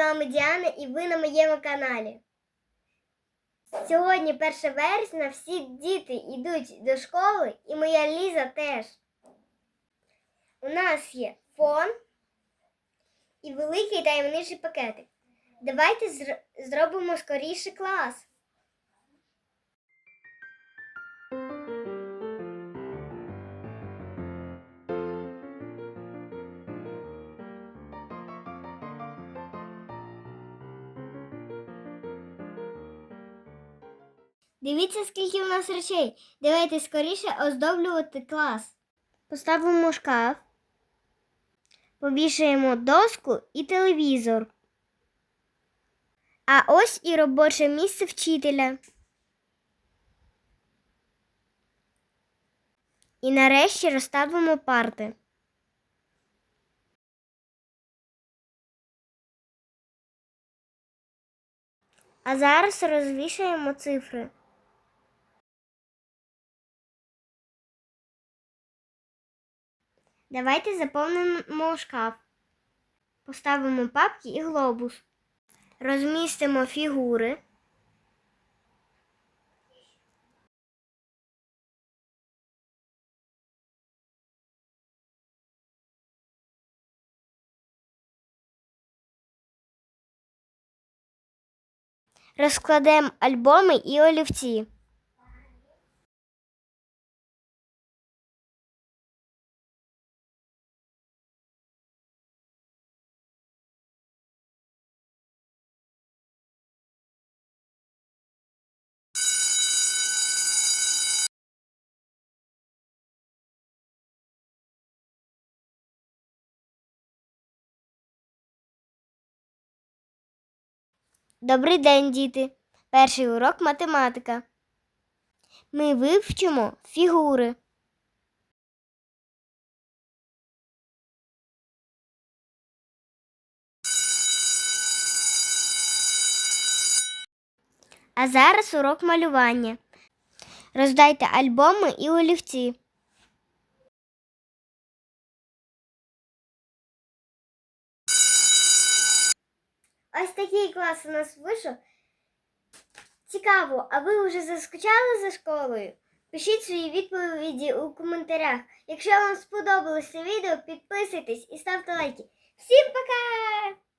вами Діана і ви на моєму каналі. Сьогодні 1 вересня, всі діти йдуть до школи, і моя Ліза теж. У нас є фон і великий таємничий пакетик. Давайте зр- зробимо скоріше клас. Дивіться, скільки у нас речей. Давайте скоріше оздоблювати клас. Поставимо шкаф, повішаємо доску і телевізор. А ось і робоче місце вчителя. І нарешті розставимо парти. А зараз розвішаємо цифри. Давайте заповнимо шкаф. Поставимо папки і глобус. Розмістимо фігури. Розкладемо альбоми і олівці. Добрий день, діти. Перший урок математика. Ми вивчимо фігури. А зараз урок малювання. Роздайте альбоми і олівці. Ось такий клас у нас вийшов. Цікаво, а ви вже заскучали за школою? Пишіть свої відповіді у коментарях. Якщо вам сподобалося відео, підписуйтесь і ставте лайки. Всім пока!